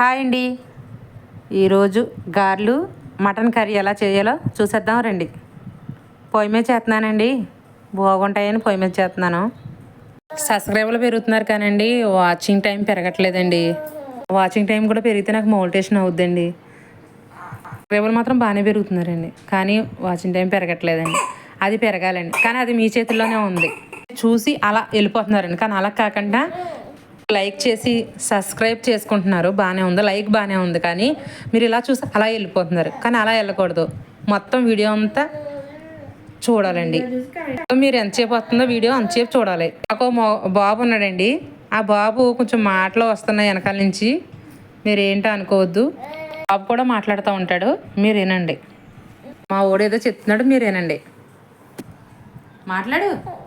Hi అండి. ఈరోజు గార్లు mutton curry ఎలా చేయాలో చూసేద్దాం రండి. పొయ్యి మీద చేస్తున్నానండి. బాగుంటాయని పొయ్యి మీద చేస్తున్నాను. సబ్స్క్రైబర్లు పెరుగుతున్నారు కానండి వాచింగ్ టైం పెరగట్లేదండి. వాచింగ్ టైం కూడా పెరిగితే నాకు మోటివేషన్ అవుద్దండి. సబ్స్క్రైబర్లు మాత్రం బాగానే పెరుగుతున్నారండి కానీ వాచింగ్ టైం పెరగట్లేదండి. అది పెరగాలండి కానీ అది మీ చేతుల్లోనే ఉంది. చూసి అలా వెళ్ళిపోతున్నారండి కానీ అలా కాకుండా లైక్ చేసి సబ్స్క్రైబ్ చేసుకుంటున్నారు. బాగానే ఉంది. లైక్ బాగానే ఉంది. కానీ మీరు ఇలా చూసి అలా వెళ్ళిపోతున్నారు. కానీ అలా వెళ్ళకూడదు. మొత్తం వీడియో అంతా చూడాలండి. మీరు ఎంతసేపు వస్తుందో వీడియో అంతసేపు చూడాలి. నాకు బాబు ఉన్నాడండి. ఆ బాబు కొంచెం మాటలు వస్తున్నాయి వెనకాల నుంచి. మీరు ఏంటో అనుకోవద్దు. బాబు కూడా మాట్లాడుతూ ఉంటాడు. మీరు మా ఓడేదో ఏదో చెప్తున్నాడు. మీరేనండి మాట్లాడు.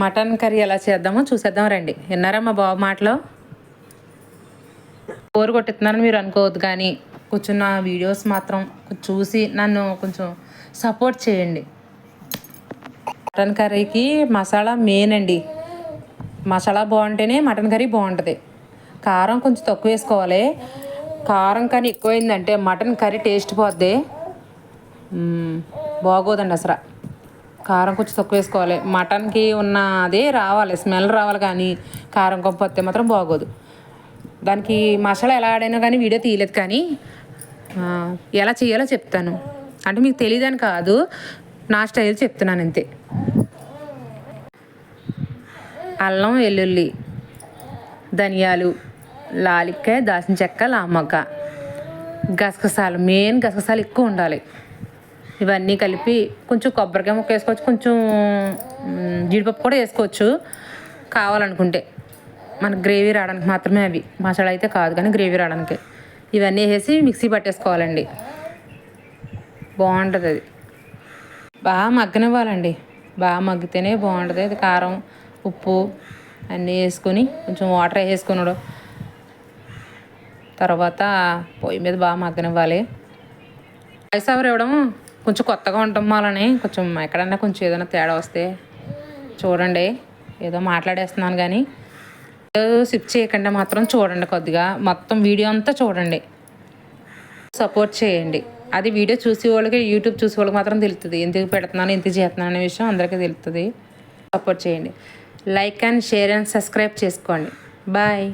మటన్ కర్రీ ఎలా చేద్దామో చూసేద్దాం రండి. విన్నారా మా బాబు మాటలో? బోరు కొట్టిస్తున్నారని మీరు అనుకోవద్దు కానీ కొంచెం నా వీడియోస్ మాత్రం చూసి నన్ను కొంచెం సపోర్ట్ చేయండి. మటన్ కర్రీకి మసాలా మెయిన్ అండి. మసాలా బాగుంటేనే మటన్ కర్రీ బాగుంటుంది. కారం కొంచెం తక్కువ వేసుకోవాలి. కారం కానీ ఎక్కువైందంటే మటన్ కర్రీ టేస్ట్ పోద్ది. బాగోదండి అసలు. కారం కొంచెం తక్కువ వేసుకోవాలి. మటన్కి ఉన్న అదే రావాలి. స్మెల్ రావాలి కానీ కారం కొంప వస్తే మాత్రం బాగోదు. దానికి మసాలా ఎలా ఆడైనా కానీ వీడియో తీయలేదు కానీ ఎలా చేయాలో చెప్తాను. అంటే మీకు తెలియదని కాదు నా స్టైల్ చెప్తున్నాను అంతే. అల్లం వెల్లుల్లి ధనియాలు లాలిక్కాయ దాల్చిన చెక్క లామక్క. గసగసాలు మెయిన్ గసగసాలు ఎక్కువ ఉండాలి. ఇవన్నీ కలిపి కొంచెం కొబ్బరికాయ ముక్క వేసుకోవచ్చు కొంచెం జీడిపప్పు కూడా వేసుకోవచ్చు కావాలనుకుంటే. మన గ్రేవీ రావడానికి మాత్రమే అవి. మసాలా అయితే కాదు కానీ గ్రేవీ రావడానికి. ఇవన్నీ వేసి మిక్సీ పట్టేసుకోవాలండి. బాగుంటుంది అది. బాగా మగ్గనివ్వాలండి. బాగా మగ్గితేనే బాగుంటుంది. అది కారం ఉప్పు అన్నీ వేసుకొని కొంచెం వాటర్ వేసుకున్నాడు తర్వాత పొయ్యి మీద బాగా మగ్గనివ్వాలి. వాయిస్ ఓవర్ ఇవ్వడం కొంచెం కొత్తగా ఉండటం వల్లనే కొంచెం ఎక్కడన్నా కొంచెం ఏదైనా తేడా వస్తే చూడండి. ఏదో మాట్లాడేస్తున్నాను కానీ సిప్ చేయకుండా మాత్రం చూడండి కొద్దిగా. మొత్తం వీడియో అంతా చూడండి. సపోర్ట్ చేయండి. అది వీడియో చూసే వాళ్ళకి యూట్యూబ్ చూసే వాళ్ళకి మాత్రం తెలుస్తుంది ఎందుకు పెడుతున్నాను ఎందుకు చేస్తున్నాను అనే విషయం అందరికీ తెలుస్తుంది సపోర్ట్ చేయండి. Like and share and subscribe చేసుకోండి. బాయ్